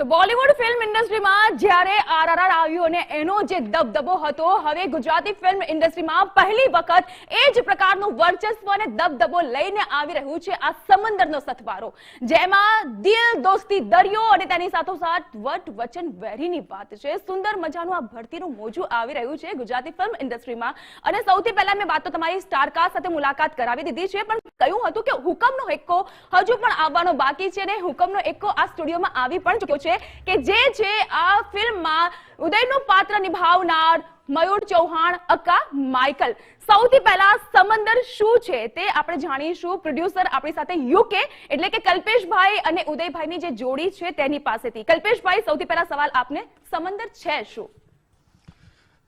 તો બોલિવૂડ ફિલ્મ ઇન્ડસ્ટ્રીમાં જ્યારે આરઆરઆર આવ્યું અને એનો જે દબદબો હતો, હવે ગુજરાતી ફિલ્મ ઇન્ડસ્ટ્રીમાં પહેલી વખત એ જ પ્રકારનું વર્ચસ્વ અને દબદબો લઈને આવી રહ્યું છે આ સમંદરનો સથવારો, જેમાં દિલ, દોસ્તી, દરિયો અને તેની સાથોસાથ વટ, વચન વેરીની વાત છે. સુંદર મજાનું આ ભરતીનું મોજું આવી રહ્યું છે ગુજરાતી ફિલ્મ ઇન્ડસ્ટ્રીમાં. અને સૌથી પહેલા મેં વાત તમારી સ્ટારકાસ્ટ સાથે મુલાકાત કરાવી દીધી છે, પણ કહ્યું હતું કે હુકમનો એક્કો હજુ પણ આવવાનો બાકી છે અને હુકમનો એક્કો આ સ્ટુડિયોમાં આવી પણ ચૂક્યો છે. કે જે છે આ ફિલ્મમાં ઉદયનું પાત્ર નિભાવનાર મયુર ચૌહાણ અક્કા માઇકલ. સૌથી પહેલા સમંદર શું છે તે આપણે જાણીશું. પ્રોડ્યુસર આપણી સાથે યુકે, એટલે કે કલ્પેશભાઈ અને ઉદયભાઈની જે જોડી છે તેની પાસેથી. કલ્પેશભાઈ, સૌથી પહેલા સવાલ આપને. સમંદર છે શું?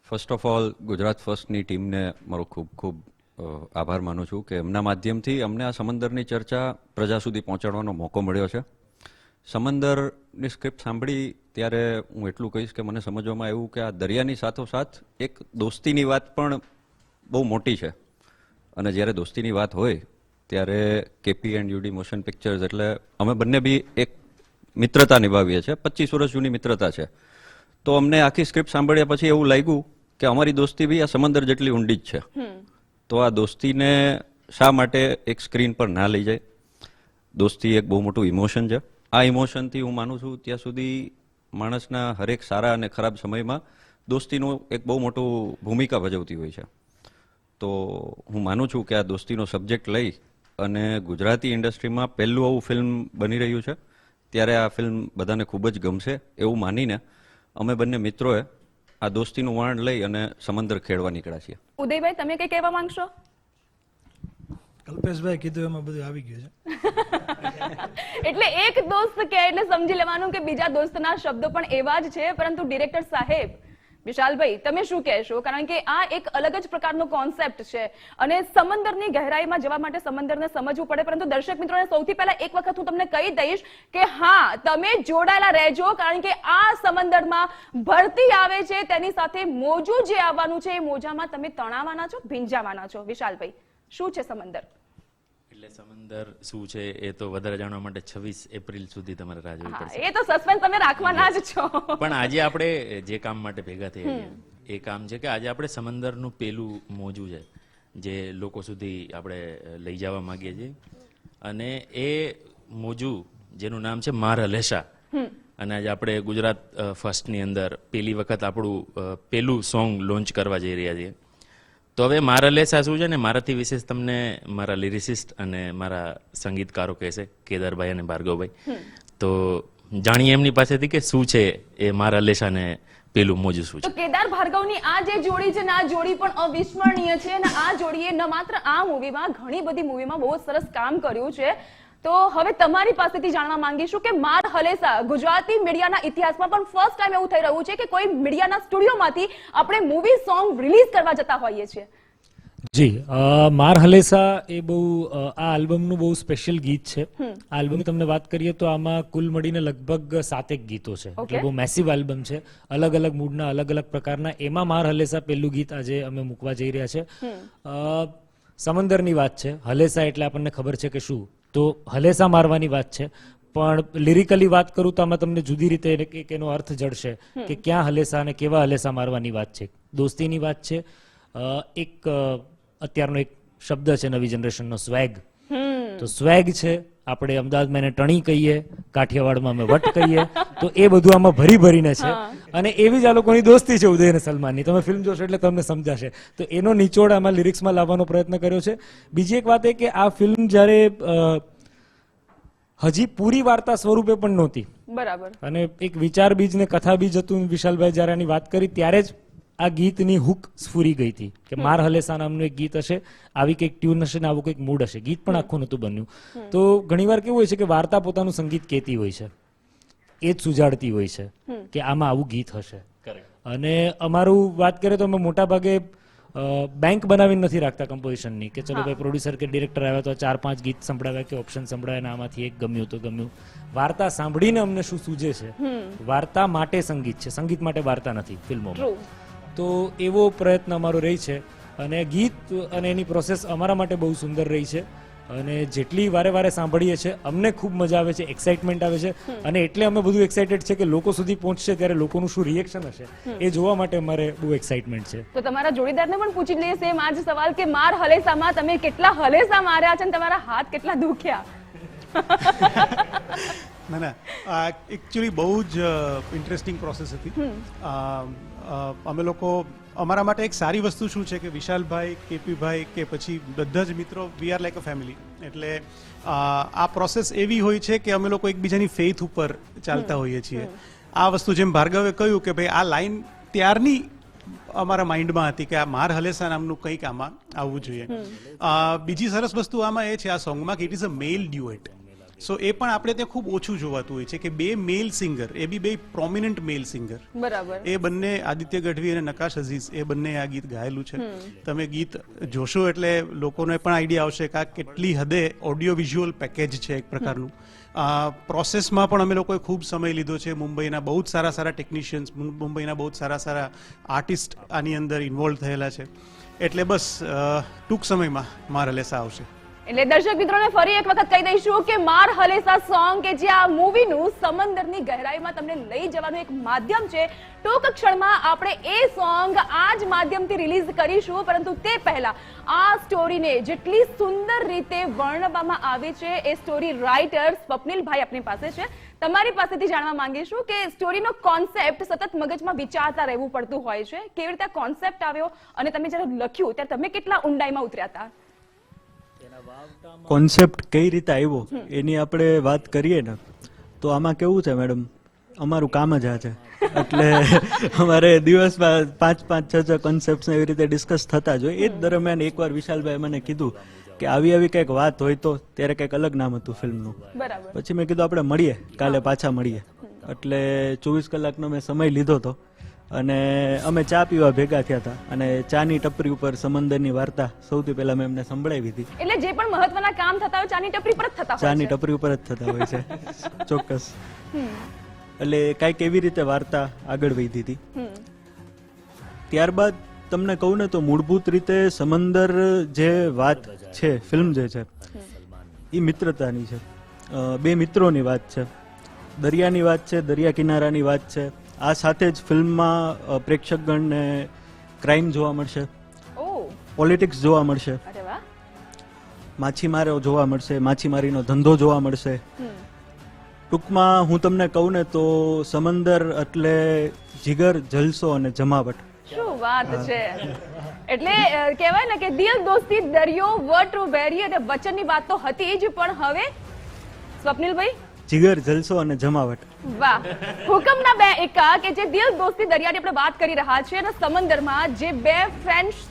ફર્સ્ટ ઓફ ઓલ ગુજરાત ફર્સ્ટની ટીમને મારો ખૂબ ખૂબ આભાર માનું છું કે એમના માધ્યમથી અમને આ સમંદરની ચર્ચા પ્રજા સુધી પહોંચાડવાનો મોકો મળ્યો છે. સમંદરની સ્ક્રિપ્ટ સાંભળી ત્યારે હું એટલું કહીશ કે મને સમજવામાં આવ્યું કે આ દરિયાની સાથોસાથ એક દોસ્તીની વાત પણ બહુ મોટી છે. અને જ્યારે દોસ્તીની વાત હોય ત્યારે KP and UD motion pictures એટલે અમે બંને બી એક મિત્રતા નિભાવીએ છીએ. પચીસ વર્ષ જૂની મિત્રતા છે. તો અમને આખી સ્ક્રિપ્ટ સાંભળ્યા પછી એવું લાગ્યું કે અમારી દોસ્તી બી આ સમંદર જેટલી ઊંડી જ છે. તો આ દોસ્તીને શા માટે એક સ્ક્રીન પર ના લઈ જાય? દોસ્તી એક બહુ મોટું ઇમોશન છે. આ ઇમોશનથી હું માનું છું, ત્યાં સુધી માણસના હરેક સારા અને ખરાબ સમયમાં દોસ્તીનું એક બહુ મોટું ભૂમિકા ભજવતી હોય છે. તો હું માનું છું કે આ દોસ્તીનો સબ્જેક્ટ લઈ અને ગુજરાતી ઇન્ડસ્ટ્રીમાં પહેલું આવું ફિલ્મ બની રહ્યું છે. ત્યારે આ ફિલ્મ બધાને ખૂબ જ ગમશે એવું માનીને અમે બંને મિત્રોએ આ દોસ્તીનું વર્ણ લઈ અને સમંદર ખેડવા નીકળ્યા છીએ. ઉદયભાઈ, તમે કંઈ કહેવા માંગશો? કલ્પેશભાઈ કીધું એમાં બધું આવી ગયું છે. એટલે એક દોસ્ત કે, એટલે સમજી લેવાનું કે બીજા દોસ્તના શબ્દો પણ એવા જ છે, પરંતુ ડિરેક્ટર સાહેબ, વિશાલભાઈ, તમે શું કહેશો? કારણ કે આ એક અલગ જ પ્રકારનો કોન્સેપ્ટ છે અને સમંદરની ગહેરાઈમાં જવા માટે સમંદરને સમજવું પડે, પરંતુ દર્શક મિત્રોને સૌથી પહેલા એક વખત હું તમને કહી દઈશ કે હા, તમે જોડાયેલા રહેજો, કારણ કે આ સમંદરમાં ભરતી આવે છે, તેની સાથે મોજું જે આવવાનું છે, એ મોજામાં તમે તણાવાના છો, ભીંજાવાના છો. વિશાલભાઈ, શું છે સમંદર? એટલે સમંદર શું છે એ તો વધારે જાણવા માટે છવ્વીસ એપ્રિલ સુધી તમારે રાહ જોવી પડશે. એ તો સસ્પેન્સ તમે રાખવાના જ છો. પણ આજે આપણે જે કામ માટે ભેગા થયા એ કામ છે કે આજે આપણે સમંદરનું પેલું મોજું છે જે લોકો સુધી આપણે લઈ જવા માંગીએ છીએ. અને એ મોજું જેનું નામ છે માર હલેશા અને આજે આપણે ગુજરાત ફર્સ્ટની અંદર પેલી વખત આપણું પેલું સોંગ લોન્ચ કરવા જઈ રહ્યા છીએ. તો હવે મારા લે શું છે ને મારાથી વિશેષ તમને મારા લિરિસિસ્ટ અને મારા સંગીતકારો કહેશે કેદારભાઈ અને ભાર્ગવભાઈ. તો જાણીએ એમની પાસેથી કે શું છે એ મારા લેસાને પેલું મોજું શું તો છે કેદાર ભાર્ગવની આ જે જોડી છે ને આ જોડી પણ અવિસ્મરણીય છે અને આ જોડીએ ન માત્ર આ મૂવીમાં ઘણી બધી મૂવીમાં બહુ સરસ કામ કર્યું છે. તો હવે તમારી પાસેથી જાણવા માંગીશું કે માર હલેસા ગુજરાતી મીડિયાના ઇતિહાસમાં પણ ફર્સ્ટ ટાઈમ એવું થઈ રહ્યું છે કે કોઈ મીડિયાના સ્ટુડિયોમાંથી આપણે મૂવી સોંગ રિલીઝ કરવા જતા હોઈએ છીએ. જી માર હલેસા એ બહુ આ આલ્બમનું બહુ સ્પેશિયલ ગીત છે. આ આલ્બમની તમને વાત કરીએ તો આમાં કુલ મળીને લગભગ સાતેક ગીતો છે. એટલે બહુ મેસિવ આલ્બમ છે. અલગ અલગ મૂડના અલગ અલગ પ્રકારના. એમાં માર હલેસા પહેલું ગીત આજે અમે મૂકવા જઈ રહ્યા છે. સમંદરની વાત છે. હલેસા એટલે આપણને ખબર છે કે શું? તો હલેસા મારવાની વાત છે. પણ લિરિકલી વાત કરું તો આમાં તમને જુદી રીતે એને એનો અર્થ જડશે કે ક્યાં હલેસા અને કેવા હલેસા મારવાની વાત છે. દોસ્તીની વાત છે. એક અત્યારનો એક શબ્દ છે નવી જનરેશનનો સ્વેગ. તો સ્વેગ છે આપણે અમદાવાદમાં એને ટણી કહીએ કાઠિયાવાડમાં અમે વટ કહીએ તો એ બધું આમાં ભરી ભરીને છે. અને એવી જ આ લોકોની દોસ્તી છે ઉદય અને સલમાનની. તમે ફિલ્મ જોશો એટલે તમને સમજાશે. તો એનો નિચોડ આમાં લિરિક્સમાં લાવવાનો પ્રયત્ન કર્યો છે. બીજી એક વાત એ કે આ ફિલ્મ જ્યારે હજી પૂરી વાર્તા સ્વરૂપે પણ નહોતી. બરાબર. અને એક વિચાર બીજ ને કથા બીજ હતું વિશાલભાઈ જ્યારે આની વાત કરી ત્યારે જ આ ગીતની હુક સ્ફુરી ગઈ હતી કે માર હલેસા નામનું એક ગીત હશે આવી કંઈક ટ્યુન હશે ને આવું કંઈક મૂડ હશે. ગીત પણ આખું નહોતું બન્યું. તો ઘણીવાર કેવું હોય છે કે વાર્તા પોતાનું સંગીત કહેતી હોય છે. એ જ સુજાડતી હોય છે કે આમાં આવું ગીત હશે. અને અમારું વાત કરીએ તો અમે મોટા ભાગે બેંક બનાવીને નથી રાખતા કમ્પોઝિશનની કે ચલો ભાઈ પ્રોડ્યુસર કે ડિરેક્ટર આવ્યા તો ચાર પાંચ ગીત સંભળાવ્યા કે ઓપ્શન સંભળાવ્યા ને આમાંથી એક ગમ્યું તો ગમ્યું. વાર્તા સાંભળીને અમને શું સૂજે છે? વાર્તા માટે સંગીત છે. સંગીત માટે વાર્તા નથી ફિલ્મોમાં. ટ્રુ તો એવો પ્રયત્ન અમારો રહી છે. અને ગીત અને એની પ્રોસેસ અમારા માટે બહુ સુંદર રહી છે. અને જેટલી વારે વારે સાંભળીએ છીએ અમને ખૂબ મજા આવે છે એક્સાઇટમેન્ટ આવે છે. અને એટલે અમે બધું એક્સાઇટેડ છે કે લોકો સુધી પહોંચશે ત્યારે લોકોનું શું રિએક્શન હશે એ જોવા માટે અમારે બહુ એક્સાઇટમેન્ટ છે. તો તમારા જોડીદારને પણ પૂછી લઈએ સેમ આજ સવાલ કે માર હલેસામાં તમે કેટલા હલેસા માર્યા છે અને તમારા હાથ કેટલા દુખ્યા? ના ના એકચ્યુઅલી બહુ જ ઇન્ટરેસ્ટિંગ પ્રોસેસ હતી. અમે લોકો અમારા માટે એક સારી વસ્તુ શું છે કે વિશાલભાઈ કેપીભાઈ કે પછી બધા જ મિત્રો we are like a family એટલે આ પ્રોસેસ એવી હોય છે કે અમે લોકો એકબીજાની ફેથ ઉપર ચાલતા હોઈએ છીએ. આ વસ્તુ જેમ ભાર્ગવે કહ્યું કે ભાઈ આ લાઈન ત્યારની અમારા માઇન્ડમાં હતી કે આ માર હલેસા નામનું કંઈક આમાં આવવું જોઈએ. બીજી સરસ વસ્તુ આમાં એ છે આ સોંગમાં કે it is a male duet so એ પણ આપણે ત્યાં ખૂબ ઓછું જોવાતું હોય છે કે બે મેલ સિંગર એ બી બે પ્રોમિનન્ટ મેલ સિંગર બરાબર. એ બંને આદિત્ય ગઢવી અને નકાશ અઝીઝ એ બંને આ ગીત ગાયેલું છે. તમે ગીત જોશો એટલે લોકોને પણ આઈડિયા આવશે કે આ કેટલી હદે ઓડિયો વિઝ્યુઅલ પેકેજ છે એક પ્રકારનું. આ પ્રોસેસમાં પણ અમે લોકોએ ખૂબ સમય લીધો છે. મુંબઈના બહુ જ સારા સારા ટેકનિશિયન્સ મુંબઈના બહુ જ સારા સારા આર્ટિસ્ટ આની અંદર ઇન્વોલ્વ થયેલા છે. એટલે બસ ટૂંક સમયમાં મારા લેસા આવશે. એટલે દર્શક મિત્રોને ફરી એક વખત કહી દઈશું કે માર હલેસા સોંગ કે જે આ મૂવીનું સમંદરની ગહેરાઈમાં તમને લઈ જવાનું એક માધ્યમ છે. ટૂંક ક્ષણમાં આપણે એ સોંગ આ જ માધ્યમથી રિલીઝ કરીશું, પરંતુ તે પહેલા આ સ્ટોરીને જેટલી સુંદર રીતે વર્ણવવામાં આવી છે, એ સ્ટોરી રાઇટર સ્વપ્નિલભાઈ આપણી પાસે છે. તમારી પાસેથી જાણવા માંગીશું કે સ્ટોરીનો કોન્સેપ્ટ સતત મગજમાં વિચારતા રહેવું પડતું હોય છે. કેવી રીતે કોન્સેપ્ટ આવ્યો? અને તમે જ્યારે લખ્યું, ત્યારે તમે કેટલા ઊંડાઈમાં ઉતર્યા હતા? કોન્સેપ્ટ કઈ રીતે આવ્યો એની આપણે વાત કરીએ ને તો આમાં કેવું છે મેડમ અમારું કામ જ આ છે. એટલે અમારે દિવસમાં પાંચ પાંચ છ છ કોન્સેપ્ટ એવી રીતે ડિસ્કસ થતા જ હોય. એ જ દરમિયાન એકવાર વિશાલભાઈ મને કીધું કે આવી આવી કંઈક વાત હોય તો ત્યારે કંઈક અલગ નામ હતું ફિલ્મનું. પછી મેં કીધું આપણે મળીએ કાલે પાછા મળીએ. એટલે ચોવીસ કલાકનો મેં સમય લીધો હતો અને અમે ચા પીવા ભેગા થયા હતા અને ચાની ટપરી ઉપર સમંદરની વાર્તા સૌથી પહેલા મેં એમને સંભળાવી હતી. એટલે જે પણ મહત્વના કામ થતા હોય ચાની ટપરી પર જ થતા હોય ચાની ટપરી ઉપર જ થતા હોય છે. ચોક્કસ. એટલે કાંઈક એવી રીતે વાર્તા આગળ વધી હતી? ત્યારબાદ તમને કહું ને તો મૂળભૂત રીતે સમંદર જે વાત છે ફિલ્મ જે છે એ મિત્રતાની છે. બે મિત્રોની વાત છે. દરિયાની વાત છે દરિયા કિનારાની વાત છે. આ સાથે જ ફિલ્મમાં પ્રેક્ષકગણને ક્રાઇમ જોવા મળશે. પોલિટિક્સ જોવા મળશે. માછીમારો જોવા મળશે માછીમારીનો ધંધો જોવા મળશે. ટૂંકમાં હું તમને કહું ને તો સમંદર એટલે જીગર જલસો અને જમાવટ. શું વાત છે. એટલે કહેવાય ને કે દિલ દોસ્તી દરિયો વટ વેરી અને વચનની વાત તો હતી જ પણ હવે સ્વપ્નિલભાઈ જીગર, જલસો અને જમાવટ. વાહ. હુકમના બે એકા કે જે દિલ દોસ્તી દરિયાની આપણે વાત કરી રહ્યા છીએ અને સમંદરમાં જે બે ફ્રેન્ડ્સ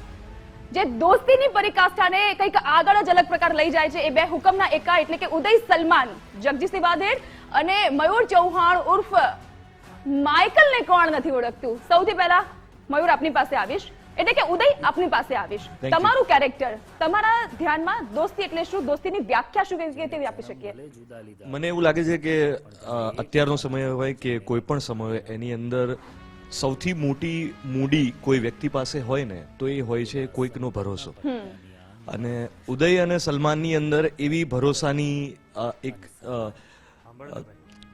જે દોસ્તીની પરિકાષ્ઠાને કંઈક આગળ જ અલગ પ્રકાર લઈ જાય છે, એ બે હુકમના એકા એટલે કે ઉદય સલમાન, જગજીતસિંહ વાધેર અને મયુર ચૌહાણ ઉર્ફ માઇકલને કોણ નથી ઓળખતું? સૌથી પહેલા મયુર આપની પાસે આવીશ. એટલે કે ઉદય આપની પાસે આવીશ. તમારું કેરેક્ટર તમારા ધ્યાનમાં દોસ્તી એટલે શું? દોસ્તીની વ્યાખ્યા શું રીતે આપી શકીએ? મને એવું લાગે છે કે અત્યારનો સમય હોય કે કોઈ પણ સમય એની અંદર સૌથી મોટી મૂડી કોઈ વ્યક્તિ પાસે હોય ને તો એ હોય છે કોઈકનો ભરોસો. અને ઉદય અને સલમાનની અંદર એવી ભરોસાની એક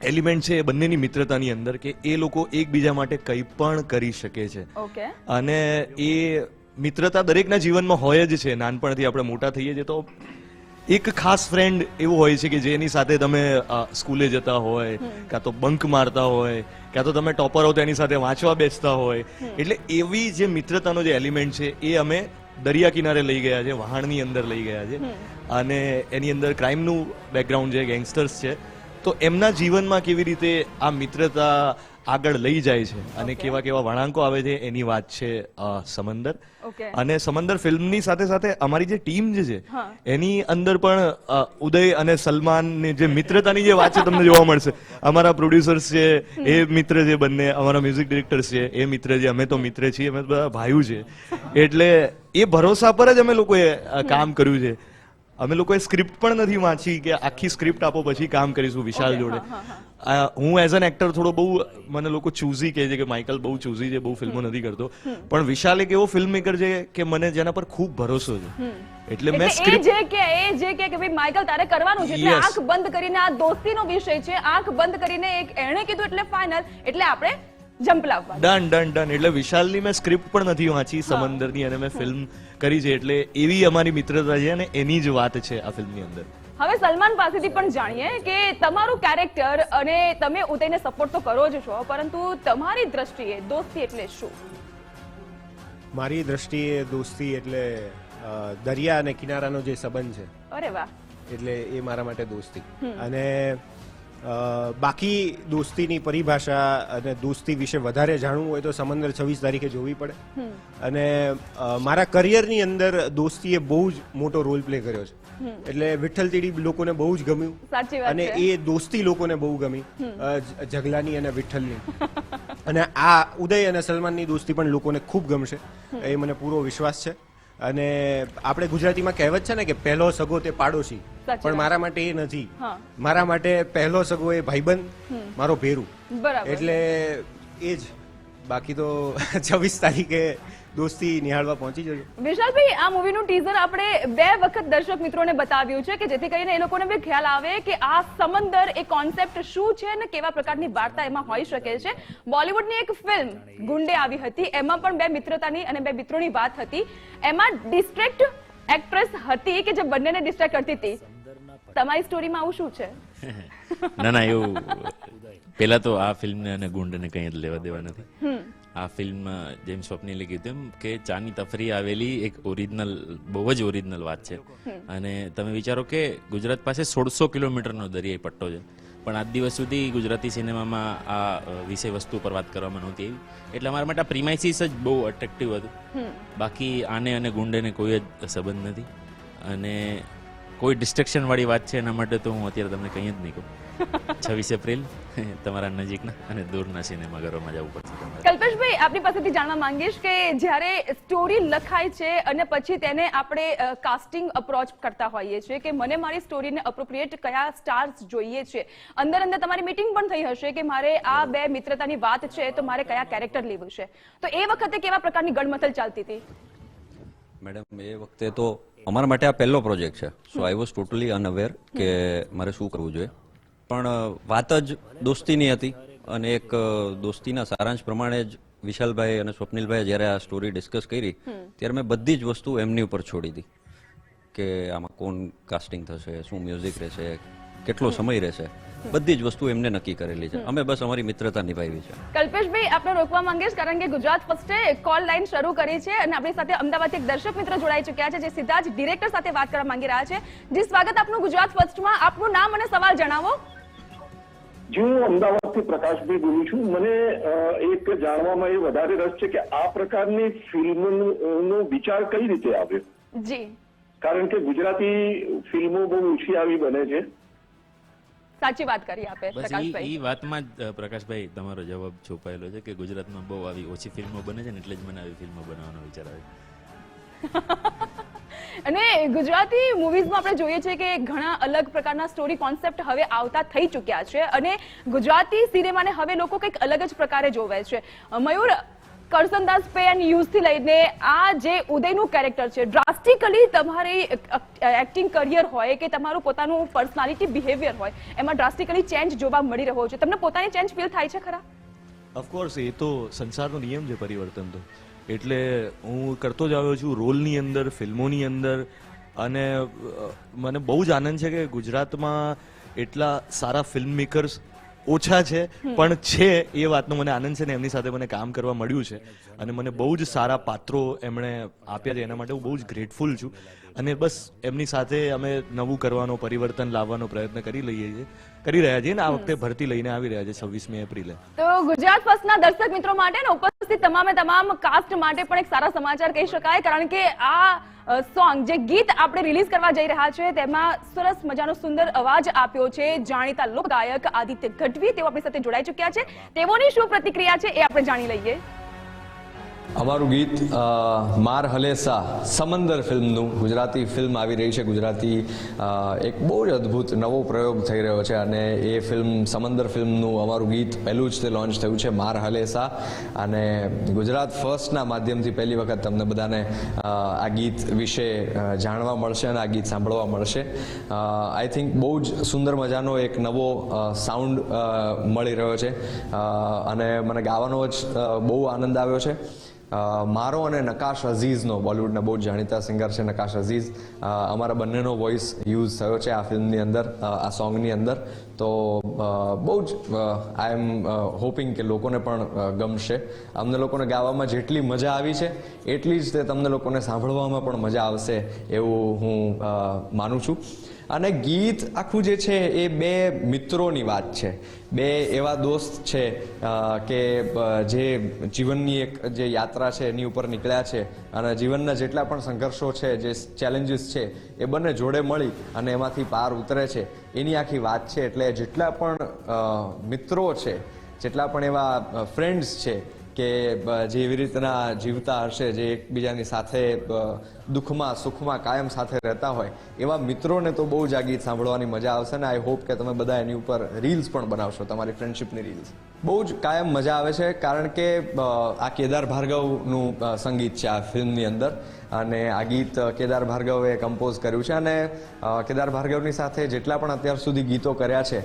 એલિમેન્ટ છે એ બંનેની મિત્રતાની અંદર કે એ લોકો એકબીજા માટે કંઈ પણ કરી શકે છે. ઓકે. અને એ મિત્રતા દરેકના જીવનમાં હોય જ છે. નાનપણથી આપણે મોટા થઈએ છીએ તો એક ખાસ ફ્રેન્ડ એવો હોય છે કે જેની સાથે તમે સ્કૂલે જતા હોય કાં તો બંક મારતા હોય કાં તો તમે ટોપર હો તો એની સાથે વાંચવા બેસતા હોય. એટલે એવી જે મિત્રતાનો જે એલિમેન્ટ છે એ અમે દરિયા કિનારે લઈ ગયા છે વહાણની અંદર લઈ ગયા છે. અને એની અંદર ક્રાઇમનું બેકગ્રાઉન્ડ છે ગેંગસ્ટર્સ છે. તો એમના જીવનમાં કેવી રીતે આ મિત્રતા આગળ લઈ જાય છે? અને કેવા કેવા વળાંકો આવે છે એની વાત છે સમંદર. અને સમંદર ફિલ્મની સાથે સાથે અમારી જે ટીમ જે છે એની અંદર પણ ઉદય અને સલમાનની જે મિત્રતાની જે વાત છે તમને જોવા મળશે. અમારા પ્રોડ્યુસર્સ છે એ મિત્ર છે બંને અમારા મ્યુઝિક ડિરેક્ટર્સ છે એ મિત્ર છે અમે તો મિત્ર છીએ અમે બધા ભાઈઓ છે એટલે એ ભરોસા પર જ અમે લોકોએ કામ કર્યું છે. અમે લોકોએ સ્ક્રિપ્ટ પણ નથી વાંચી કે આખી સ્ક્રિપ્ટ આપો પછી કામ કરીશું વિશાલ જોડે. હું એઝ એન એક્ટર થોડો બહુ મને લોકો ચૂઝી કહે છે કે માઇકલ બહુ ચૂઝી છે બહુ ફિલ્મો નથી કરતો. પણ વિશાલ એક એવો ફિલ્મ મેકર છે કે મને જેના પર ખૂબ ભરોસો છે. એટલે મેં સ્ક્રિપ્ટ જે કે એ જે કે કે ભાઈ માઇકલ તારે કરવાનું છે એટલે આંખ બંધ કરીને આ દોસ્તીનો વિષય છે આંખ બંધ કરીને એક એણે કીધું એટલે ફાઇનલ એટલે આપણે જમ્પ ડન ડન ડન એટલે વિશાલની મેં સ્ક્રિપ્ટ પણ નથી વાંચી સમંદરની અને મેં ફિલ્મ કરી છે. એટલે એવી અમારી મિત્રતા છે અને એની જ વાત છે આ ફિલ્મની અંદર. હવે સલમાન પાસેથી પણ જાણીએ કે તમારું કેરેક્ટર અને તમે ઉદયને સપોર્ટ તો કરો જ છો પરંતુ તમારી દ્રષ્ટિએ દોસ્તી એટલે શું? મારી દ્રષ્ટિએ દોસ્તી એટલે દરિયા અને કિનારાનો જે સંબંધ છે. અરે વાહ. એટલે એ મારા માટે દોસ્તી. અને બાકી દોસ્તીની પરિભાષા અને દોસ્તી વિશે વધારે જાણવું હોય તો સમંદર છવ્વીસ તારીખે જોવી પડે. અને મારા કરિયરની અંદર દોસ્તીએ બહુ જ મોટો રોલ પ્લે કર્યો છે. એટલે વિઠ્ઠલ તીડી લોકોને બહુ જ ગમ્યું. અને એ દોસ્તી લોકોને બહુ ગમી. જગલાની અને વિઠ્ઠલની. અને આ ઉદય અને સલમાનની દોસ્તી પણ લોકોને ખૂબ ગમશે. એ મને પૂરો વિશ્વાસ છે. અને આપણે ગુજરાતીમાં કહેવત છે ને કે પહેલો સગો તે પાડોશી. પણ મારા માટે એ નથી. મારા માટે પહેલો સગો એ ભાઈબંધ મારો ભેરું. એટલે એ જ. બાકી તો છવ્વીસ તારીખે દોસ્તી નિહાળવા પહોંચી જજો. વિશાલભાઈ આ મૂવીનું ટીઝર આપણે બે વખત દર્શક મિત્રોને બતાવ્યું છે કે જેથી કરીને એ લોકોને બી ખ્યાલ આવે કે આ સમંદર એ કોન્સેપ્ટ શું છે અને કેવા પ્રકારની વાર્તા એમાં હોઈ શકે છે. બોલિવૂડની એક ફિલ્મ ગુંડે આવી હતી. એમાં પણ બે મિત્રતાની અને બે મિત્રોની વાત હતી. એમાં ડિસ્ટ્રેક્ટ એક્ટ્રેસ હતી કે જે બંનેને ડિસ્ટ્રેક્ટ કરતી હતી. તમારી સ્ટોરીમાં આવું શું છે? ના ના એવું પેલા તો આ ફિલ્મને અને ગુંડને કંઈ જ લેવા દેવા નથી. આ ફિલ્મ જેમ સ્વપ્નિલે કીધું એમ કે ચાની તફરી આવેલી એક ઓરિજિનલ બહુ જ ઓરિજિનલ વાત છે. અને તમે વિચારો કે ગુજરાત પાસે સોળસો કિલોમીટરનો દરિયાઈ પટ્ટો છે. પણ આજ દિવસ સુધી ગુજરાતી સિનેમામાં આ વિષય વસ્તુ પર વાત કરવામાં નહોતી આવી. એટલે અમારા માટે આ પ્રિમાઇસીસ જ બહુ અટ્રેક્ટિવ હતું. બાકી આને અને ગુંડેને કોઈ જ સંબંધ નથી. અને કોઈ ડિસ્ટ્રેક્શનવાળી વાત છે એના માટે તો હું અત્યારે તમને કંઈ જ નહીં કહું. છવ્વીસ એપ્રિલ તમારા નજીકના અને દૂરના સિનેમાઘરોમાં જવું પડશે કલ્પેશભાઈ આપની પાસેથી જાણવા માંગીશ કે જ્યારે સ્ટોરી લખાય છે અને પછી તેને આપણે કાસ્ટિંગ અપ્રોચ કરતા હોઈએ છીએ કે મને મારી સ્ટોરીને અપ્રોપ્રિએટ કયા સ્ટાર્સ જોઈએ છે? અંદર અંદર તમારી મીટિંગ પણ થઈ હશે કે મારે આ બે મિત્રતાની વાત છે તો મારે કયા કેરેક્ટર લેવું છે? તો એ વખતે કેવા પ્રકારની ગણમથલ ચાલતી હતી? મેડમ એ વખતે તો અમારા માટે આ પહેલો પ્રોજેક્ટ છે. સો આઈ વોઝ ટોટલી અનઅવેર કે મારે શું કરવું જોઈએ. પણ વાત જ દોસ્તીની હતી. અને એક દોસ્તીના સારાંશ પ્રમાણે જ વિશાલભાઈ અને સ્વપ્નિલભાઈ જ્યારે આ સ્ટોરી ડિસ્કસ કરી ત્યારે મેં બધી જ વસ્તુ એમની ઉપર છોડી દી. કે આમાં કોણ કાસ્ટિંગ થશે શું મ્યુઝિક રહેશે કેટલો સમય રહેશે. બધી જ વસ્તુ એમને નક્કી કરેલી છે. અમે બસ અમારી મિત્રતા નિભાવી છે. કલ્પેશભાઈ આપણે રોકવા માંગીશ કારણ કે ગુજરાત ફર્સ્ટે કોલ લાઈન શરૂ કરી છે અને આપણી સાથે અમદાવાદથી એક દર્શક મિત્ર જોડાઈ ચૂક્યા છે જે સીધા જ ડિરેક્ટર સાથે વાત કરવા માંગી રહ્યા છે. જી સ્વાગત આપનું ગુજરાત ફર્સ્ટમાં આપનું નામ અને સવાલ જણાવો. જી હું અમદાવાદથી પ્રકાશભાઈ બોલું છું. મને એક જાણવામાં એ વધારે રસ છે કે આ પ્રકારની ફિલ્મનો વિચાર કઈ રીતે આવ્યો? જી. કારણ કે ગુજરાતી ફિલ્મો બહુ ઓછી આવી બને છે. સાચી વાત કરી આપે પ્રકાશભાઈ. ઈ વાતમાં જ પ્રકાશભાઈ તમારો જવાબ છુપાયેલો છે કે ગુજરાતમાં બહુ આવી ઓછી ફિલ્મો બને છે ને એટલે જ મને આવી ફિલ્મો બનાવવાનો વિચાર આવે અને ગુજરાતી મૂવીઝમાં આપણે જોઈએ છીએ કે ઘણા અલગ પ્રકારના સ્ટોરી કોન્સેપ્ટ હવે આવતા થઈ ચૂક્યા છે અને ગુજરાતી સિનેમાને હવે લોકો કંઈક અલગ જ પ્રકારે જોવે છે. મયુર, કરસનદાસ પે એન્ડ યુઝથી લઈને આ જે ઉદયનું કેરેક્ટર છે ડ્રાસ્ટિકલી તમારી એક્ટિંગ કરિયર હોય કે તમારું પોતાનું પર્સનાલિટી બિહેવિયર હોય, એમાં ડ્રાસ્ટિકલી ચેન્જ જોવા મળી રહ્યો છે. તમને પોતાની ચેન્જ ફીલ થાય છે ખરા? ઓફકોર્સ એ તો સંસારનો નિયમ છે પરિવર્તન તો. એટલે હું કરતો જ આવ્યો છું રોલની અંદર ફિલ્મોની અંદર. અને મને બહુ જ આનંદ છે કે ગુજરાતમાં એટલા સારા ફિલ્મ મેકર્સ ઓછા છે પણ છે એ વાતનો મને આનંદ છે ને એમની સાથે મને કામ કરવા મળ્યું છે. અને મને બહુ જ સારા પાત્રો એમણે આપ્યા છે એના માટે હું બહુ જ ગ્રેટફુલ છું. અને બસ એમની સાથે અમે નવું કરવાનો પરિવર્તન લાવવાનો પ્રયત્ન કરી લઈએ છીએ. કરી રહ્યા છીએ ને? આ વખતે ભરતી લઈને આવી રહ્યા છે છવ્વીસમી એપ્રિલે. તો ગુજરાત ફર્સ્ટના દર્શક મિત્રો માટે ને ઉપસ્થિત તમામે તમામ કાસ્ટ માટે પણ એક સારા સમાચાર કહી શકાય. કારણ કે આ સોંગ જે ગીત આપણે રિલીઝ કરવા જઈ રહ્યા છે તેમાં સરસ મજાનો સુંદર અવાજ આપ્યો છે. જાણીતા લોક ગાયક આદિત્ય ગઢવી તેઓ આપણી સાથે જોડાઈ ચૂક્યા છે. તેઓની શું પ્રતિક્રિયા છે એ આપણે જાણી લઈએ. અમારું ગીત માર હલેસા સમંદર ફિલ્મનું ગુજરાતી ફિલ્મ આવી રહી છે. ગુજરાતી એક બહુ જ અદ્ભુત નવો પ્રયોગ થઈ રહ્યો છે અને એ ફિલ્મ, સમંદર ફિલ્મનું અમારું ગીત પહેલું જ તે લોન્ચ થયું છે, માર હલેસા. અને ગુજરાત ફર્સ્ટના માધ્યમથી પહેલી વખત તમને બધાને આ ગીત વિશે જાણવા મળશે અને આ ગીત સાંભળવા મળશે. આઈ થિંક બહુ જ સુંદર મજાનો એક નવો સાઉન્ડ મળી રહ્યો છે. અને મને ગાવાનો જ બહુ આનંદ આવ્યો છે. મારો અને નકાશ અઝીઝનો બોલિવૂડના બહુ જાણીતા સિંગર છે નકાશ અઝીઝ. અમારા બંનેનો વોઇસ યુઝ થયો છે આ ફિલ્મની અંદર આ સોંગની અંદર. તો બહુ જ આઈ એમ હોપિંગ કે લોકોને પણ ગમશે. અમને લોકોને ગાવામાં જેટલી મજા આવી છે, એટલી જ તે તમને લોકોને સાંભળવામાં પણ મજા આવશે એવું હું માનું છું. અને ગીત આખું જે છે એ બે મિત્રોની વાત છે. બે એવા દોસ્ત છે કે જે જીવનની એક જે યાત્રા છે એની ઉપર નીકળ્યા છે અને જીવનના જેટલા પણ સંઘર્ષો છે, જે ચેલેન્જીસ છે, એ બંને જોડે મળી અને એમાંથી પાર ઉતરે છે. એની આખી વાત છે એટલે જેટલા પણ મિત્રો છે, જેટલા પણ એવા ફ્રેન્ડ્સ છે કે જેવી રીતના જીવતા હશે, જે એકબીજાની સાથે દુઃખમાં, સુખમાં, કાયમ સાથે રહેતા હોય, એવા મિત્રોને તો બહુ જ આ ગીત સાંભળવાની મજા આવશે ને આઈ હોપ કે તમે બધા એની ઉપર રીલ્સ પણ બનાવશો, તમારી ફ્રેન્ડશિપની રીલ્સ બહુ જ કાયમ મજા આવે છે, કારણ કે આ કેદાર ભાર્ગવનું સંગીત છે આ ફિલ્મની અંદર, અને આ ગીત કેદાર ભાર્ગવે કમ્પોઝ કર્યું છે, અને કેદાર ભાર્ગવની સાથે જેટલા પણ અત્યાર સુધી ગીતો કર્યા છે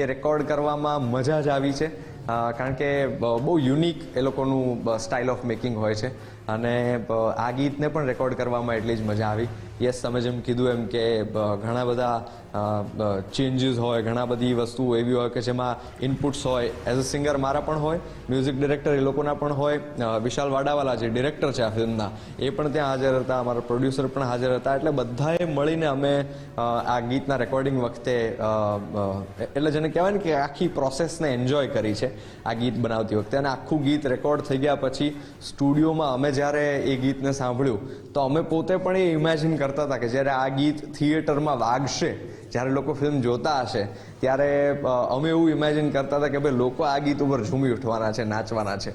એ રેકોર્ડ કરવામાં મજા જ આવી છે. કારણ કે બહુ યુનિક એ લોકોનું સ્ટાઇલ ઓફ મેકિંગ હોય છે. અને આ ગીતને પણ રેકોર્ડ કરવામાં એટલી જ મજા આવી. યસ તમે જેમ કીધું એમ કે ઘણા બધા ચેન્જીસ હોય, ઘણા બધી વસ્તુ એવી હોય કે જેમાં ઇનપુટ્સ હોય. એઝ અ સિંગર મારા પણ હોય મ્યુઝિક ડિરેક્ટર એ લોકોના પણ હોય. વિશાલ વાડાવાલા જે ડિરેક્ટર છે આ ફિલ્મના, એ પણ ત્યાં હાજર હતા, અમારા પ્રોડ્યુસર પણ હાજર હતા. એટલે બધાએ મળીને અમે આ ગીતના રેકોર્ડિંગ વખતે એટલે જેને કહેવાય ને કે આખી પ્રોસેસને એન્જોય કરી છે, આ ગીત બનાવતી વખતે. અને આખું ગીત રેકોર્ડ થઈ ગયા પછી સ્ટુડિયોમાં અમે જ્યારે એ ગીતને સાંભળ્યું, તો અમે પોતે પણ એ ઇમેજિન કરતા હતા કે જ્યારે આ ગીત થિયેટરમાં વાગશે, જ્યારે લોકો ફિલ્મ જોતા હશે, ત્યારે અમે એવું ઇમેજિન કરતા હતા કે ભાઈ લોકો આ ગીત ઉપર ઝૂમી ઉઠવાના છે, નાચવાના છે.